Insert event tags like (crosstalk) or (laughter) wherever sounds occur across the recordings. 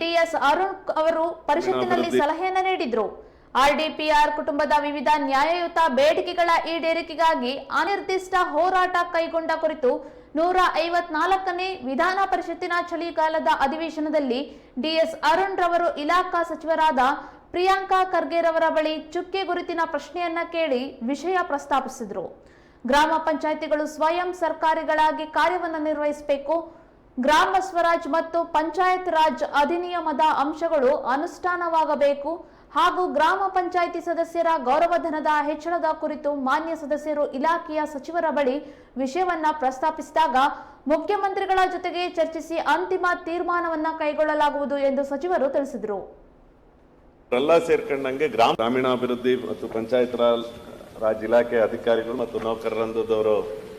DS Arun ಅವರು ಪರಿಷತ್ತಿನಲ್ಲಿ ಸಲಹೆಯನ್ನ ನೀಡಿದ್ರು. ಆರ್ಡಿಪಿಆರ್ ಕುಟುಂಬದ ವಿವಿಧ ನ್ಯಾಯಯುತ ಬೇಡಿಕೆಗಳ ಈಡೇರಿಕೆಗಾಗಿ ಅನಿರ್ದಿಷ್ಟ ಹೋರಾಟ ಕೈಗೊಂಡ ಕುರಿತು ನೂರ ಐವತ್ನಾಲ್ಕನೇ ವಿಧಾನ ಪರಿಷತ್ತಿನ ಚಳಿಗಾಲದ ಅಧಿವೇಶನದಲ್ಲಿ ಡಿಎಸ್ ಅರುಣ್ ರವರು ಇಲಾಖಾ ಸಚಿವರಾದ ಪ್ರಿಯಾಂಕಾ ಖರ್ಗೆರವರ ಬಳಿ ಚುಕ್ಕೆ ಗುರುತಿನ ಪ್ರಶ್ನೆಯನ್ನ ಕೇಳಿ ವಿಷಯ ಪ್ರಸ್ತಾಪಿಸಿದ್ರು. ಗ್ರಾಮ ಪಂಚಾಯಿತಿಗಳು ಸ್ವಯಂ ಸರ್ಕಾರಿಗಳಾಗಿ ಕಾರ್ಯವನ್ನು ನಿರ್ವಹಿಸಬೇಕು. ಗ್ರಾಮ ಸ್ವರಾಜ್ ಮತ್ತು ಪಂಚಾಯತ್ ರಾಜ್ ಅಧಿನಿಯಮದ ಅಂಶಗಳು ಅನುಷ್ಠಾನವಾಗಬೇಕು ಹಾಗೂ ಗ್ರಾಮ ಪಂಚಾಯಿತಿ ಸದಸ್ಯರ ಗೌರವಧನದ ಹೆಚ್ಚಳದ ಕುರಿತು ಮಾನ್ಯ ಸದಸ್ಯರು ಇಲಾಖೆಯ ಸಚಿವರ ಬಳಿ ವಿಷಯವನ್ನ ಪ್ರಸ್ತಾಪಿಸಿದಾಗ ಮುಖ್ಯಮಂತ್ರಿಗಳ ಜೊತೆಗೆ ಚರ್ಚಿಸಿ ಅಂತಿಮ ತೀರ್ಮಾನವನ್ನ ಕೈಗೊಳ್ಳಲಾಗುವುದು ಎಂದು ಸಚಿವರು ತಿಳಿಸಿದರು. ಎಲ್ಲ ಸೇರ್ಕೊಂಡಂಗೆ ಗ್ರಾಮ ಗ್ರಾಮೀಣಾಭಿವೃದ್ಧಿ ಮತ್ತು ಪಂಚಾಯತ್ ರಾಜ್ ರಾಜ್ ಇಲಾಖೆ ಅಧಿಕಾರಿಗಳು ಮತ್ತು ನೌಕರರಂದದವರು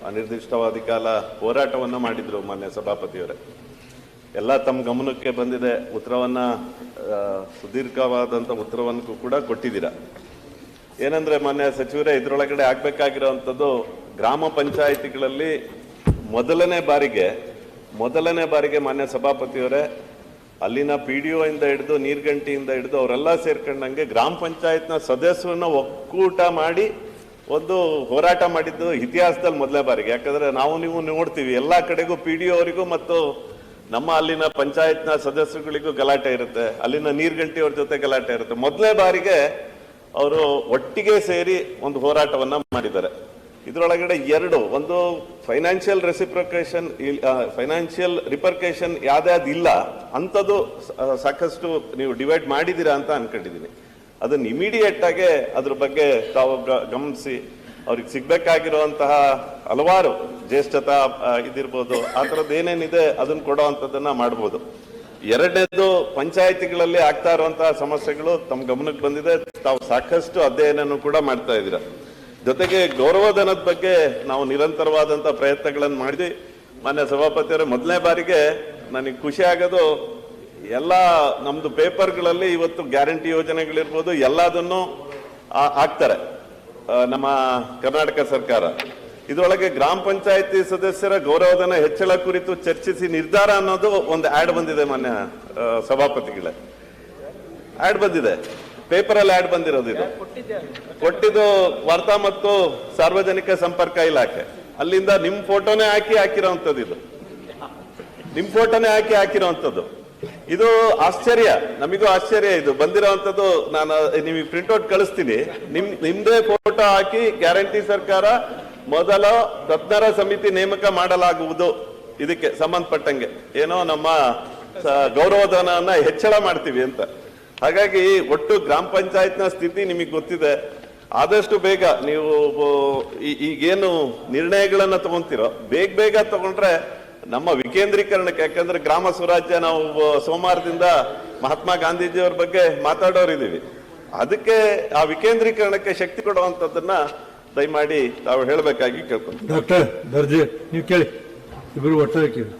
ಅನಿರ್ದಿಷ್ಟವಾದ ಕಾಲ ಹೋರಾಟವನ್ನು ಮಾಡಿದ್ರು ಮಾನ್ಯ ಸಭಾಪತಿಯವರೇ. ಎಲ್ಲ ತಮ್ಮ ಗಮನಕ್ಕೆ ಬಂದಿದೆ. ಉತ್ತರವನ್ನ ಸುದೀರ್ಘವಾದಂಥ ಉತ್ತರವನ್ನು ಕೂಡ ಕೊಟ್ಟಿದ್ದೀರಾ. ಏನಂದ್ರೆ ಮಾನ್ಯ ಸಚಿವರೇ, ಇದರೊಳಗಡೆ ಆಗ್ಬೇಕಾಗಿರೋವಂಥದ್ದು ಗ್ರಾಮ ಪಂಚಾಯಿತಿಗಳಲ್ಲಿ ಮೊದಲನೇ ಬಾರಿಗೆ ಮೊದಲನೇ ಬಾರಿಗೆ ಮಾನ್ಯ ಸಭಾಪತಿಯವರೇ ಅಲ್ಲಿನ ಪಿ ಡಿ ಇಂದ ಹಿಡಿದು ನೀರ್ಗಂಟಿಯಿಂದ ಹಿಡಿದು ಅವರೆಲ್ಲ ಸೇರ್ಕೊಂಡಂಗೆ ಗ್ರಾಮ ಪಂಚಾಯತ್ನ ಸದಸ್ಯರನ್ನ ಒಕ್ಕೂಟ ಮಾಡಿ ಒಂದು ಹೋರಾಟ ಮಾಡಿದ್ದು ಇತಿಹಾಸದಲ್ಲಿ ಮೊದಲೇ ಬಾರಿಗೆ. ಯಾಕಂದ್ರೆ ನಾವು ನೀವು ನೋಡ್ತೀವಿ, ಎಲ್ಲ ಕಡೆಗೂ ಪಿ ಡಿ ಅವರಿಗೂ ಮತ್ತು ನಮ್ಮ ಅಲ್ಲಿನ ಪಂಚಾಯತ್ನ ಸದಸ್ಯರುಗಳಿಗೂ ಗಲಾಟೆ ಇರುತ್ತೆ. ಅಲ್ಲಿನ ನೀರ್ಗಂಟಿಯವ್ರ ಜೊತೆ ಗಲಾಟೆ ಇರುತ್ತೆ. ಮೊದಲೇ ಬಾರಿಗೆ ಅವರು ಒಟ್ಟಿಗೆ ಸೇರಿ ಒಂದು ಹೋರಾಟವನ್ನ ಮಾಡಿದ್ದಾರೆ. ಇದರೊಳಗಡೆ ಎರಡು, ಒಂದು ಫೈನಾನ್ಷಿಯಲ್ ರೆಸಿಪ್ರೊಕೇಶನ್ ಫೈನಾನ್ಷಿಯಲ್ ರಿಪರ್ಕೇಷನ್ ಯಾವ್ದಾವ್ದು ಇಲ್ಲ ಅಂಥದ್ದು ಸಾಕಷ್ಟು ನೀವು ಡಿವೈಡ್ ಮಾಡಿದ್ದೀರಾ ಅಂತ ಅನ್ಕೊಂಡಿದ್ದೀನಿ. ಅದನ್ನು ಇಮಿಡಿಯೇಟ್ ಆಗಿ ಅದ್ರ ಬಗ್ಗೆ ತಾವು ಗಮನಿಸಿ, ಅವ್ರಿಗೆ ಸಿಗ್ಬೇಕಾಗಿರುವಂತಹ ಹಲವಾರು ಜ್ಯೇಷ್ಠತಾ ಇದಿರ್ಬೋದು, ಆ ಥರದ್ದು ಏನೇನಿದೆ ಅದನ್ನು ಕೊಡೋ ಅಂಥದ್ದನ್ನು ಮಾಡ್ಬೋದು. ಎರಡನೇದು, ಪಂಚಾಯತಿಗಳಲ್ಲಿ ಆಗ್ತಾ ಇರುವಂತಹ ಸಮಸ್ಯೆಗಳು ತಮ್ಮ ಗಮನಕ್ಕೆ ಬಂದಿದೆ, ತಾವು ಸಾಕಷ್ಟು ಅಧ್ಯಯನನೂ ಕೂಡ ಮಾಡ್ತಾ ಇದ್ದೀರಾ. ಜೊತೆಗೆ ಗೌರವಧನದ ಬಗ್ಗೆ ನಾವು ನಿರಂತರವಾದಂಥ ಪ್ರಯತ್ನಗಳನ್ನು ಮಾಡಿದ್ವಿ. ಮಾನ್ಯ ಸಭಾಪತಿಯವರು ಮೊದಲನೇ ಬಾರಿಗೆ ನನಗೆ ಖುಷಿ ಆಗೋದು, ಎಲ್ಲ ನಮ್ಮದು ಪೇಪರ್ಗಳಲ್ಲಿ ಇವತ್ತು ಗ್ಯಾರಂಟಿ ಯೋಜನೆಗಳಿರ್ಬೋದು, ಎಲ್ಲದನ್ನು ಹಾಕ್ತಾರೆ. ನಮ್ಮ ಕರ್ನಾಟಕ ಸರ್ಕಾರ. ಇದರೊಳಗೆ ಗ್ರಾಮ ಪಂಚಾಯಿತಿ ಸದಸ್ಯರ ಗೌರವಧನ ಹೆಚ್ಚಳ ಕುರಿತು ಚರ್ಚಿಸಿ ನಿರ್ಧಾರ ಅನ್ನೋದು ಒಂದು ಆಡ್ ಬಂದಿದೆ ಮಾನ್ಯ ಸಭಾಪತಿಗಳೇ. ಆಡ್ ಬಂದಿದೆ. ಪೇಪರಲ್ಲಿ ಆಡ್ ಬಂದಿರೋದು ಇದು. ಕೊಟ್ಟಿದ್ದು ವಾರ್ತಾ ಮತ್ತು ಸಾರ್ವಜನಿಕ ಸಂಪರ್ಕ ಇಲಾಖೆ. ಅಲ್ಲಿಂದ ನಿಮ್ ಫೋಟೋನೇ ಹಾಕಿ ಹಾಕಿರೋಂಥದ್ದು ಇದು. ನಿಮ್ ಫೋಟೋನೇ ಹಾಕಿ ಹಾಕಿರೋಂಥದ್ದು. ಇದು ಆಶ್ಚರ್ಯ. ನಮಗೂ ಆಶ್ಚರ್ಯ ಇದು. ಬಂದಿರೋಂಥದ್ದು ನಾನು, ನಿಮಗೆ ಪ್ರಿಂಟ್ಔಟ್ ಕಳಿಸ್ತೀನಿ. ನಿಮ್, ನಿಮ್ದೇ ಫೋಟೋ ಹಾಕಿ ಗ್ಯಾರಂಟಿ ಸರ್ಕಾರ ಮೊದಲ ತಜ್ಞರ ಸಮಿತಿ ನೇಮಕ ಮಾಡಲಾಗುವುದು. ಇದಕ್ಕೆ ಸಂಬಂಧಪಟ್ಟಂಗೆ. ಏನೋ ನಮ್ಮ ಗೌರವಧನವನ್ನ ಹೆಚ್ಚಳ ಮಾಡ್ತೀವಿ ಅಂತ. ಹಾಗಾಗಿ ಒಟ್ಟು ಗ್ರಾಮ ಪಂಚಾಯತ್ನ ಸ್ಥಿತಿ ನಿಮಗೆ ಗೊತ್ತಿದೆ. ಆದಷ್ಟು ಬೇಗ ನೀವು ಈಗೇನು ನಿರ್ಣಯಗಳನ್ನು ತಗೊಂತೀರೋ ಬೇಗ ಬೇಗ ತಗೊಂಡ್ರೆ ನಮ್ಮ ವಿಕೇಂದ್ರೀಕರಣಕ್ಕೆ ಯಾಕಂದ್ರೆ ಗ್ರಾಮ ಸ್ವರಾಜ್ಯ ನಾವು ಸೋಮವಾರದಿಂದ ಮಹಾತ್ಮ ಗಾಂಧೀಜಿಯವ್ರ ಬಗ್ಗೆ ಮಾತಾಡೋರಿದ್ದೀವಿ. ಅದಕ್ಕೆ ಆ ವಿಕೇಂದ್ರೀಕರಣಕ್ಕೆ ಶಕ್ತಿ ಕೊಡುವಂಥದ್ದನ್ನ ದಯಮಾಡಿ ತಾವು ಹೇಳಬೇಕಾಗಿ ಕೇಳ್ಕೊಂತೀವಿ ಡಾಕ್ಟರ್ ದರ್ಜೆ ನೀವು ಕೇಳಿ. ಇಬ್ಬರು ಒಟ್ಟು ಕೇಳಿ.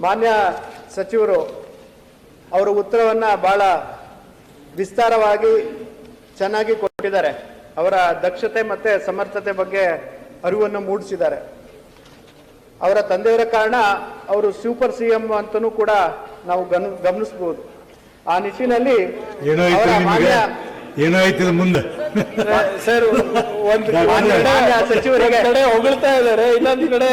ಮಾನ್ಯ ಸಚಿವರು ಅವರ ಉತ್ತರವನ್ನು ಬಹಳ ವಿಸ್ತಾರವಾಗಿ ಚೆನ್ನಾಗಿ ಕೊಟ್ಟಿದ್ದಾರೆ. ಅವರ ದಕ್ಷತೆ ಮತ್ತು ಸಮರ್ಥತೆ ಬಗ್ಗೆ ಅರಿವನ್ನು ಮೂಡಿಸಿದ್ದಾರೆ. ಅವರ ತಂದೆಯವರ ಕಾರಣ ಅವರು ಸೂಪರ್ ಸಿ ಎಂ ಅಂತಲೂ ಕೂಡ ನಾವು ಗಮ ಗಮನಿಸ್ಬೋದು. ಆ ನಿಟ್ಟಿನಲ್ಲಿ ಏನೋ ಅವರ ನಿಮಗೆ? ಮಾನ್ಯ ಏನೋ ಮುಂದೆ? ಸರ್ ಒಂದು (laughs) ಸಚಿವರಿಗೆ ಕಡೆ ಹೊಗಳ್ತಾ ಇದ್ದಾರೆ ಇನ್ನೊಂದು ಕಡೆ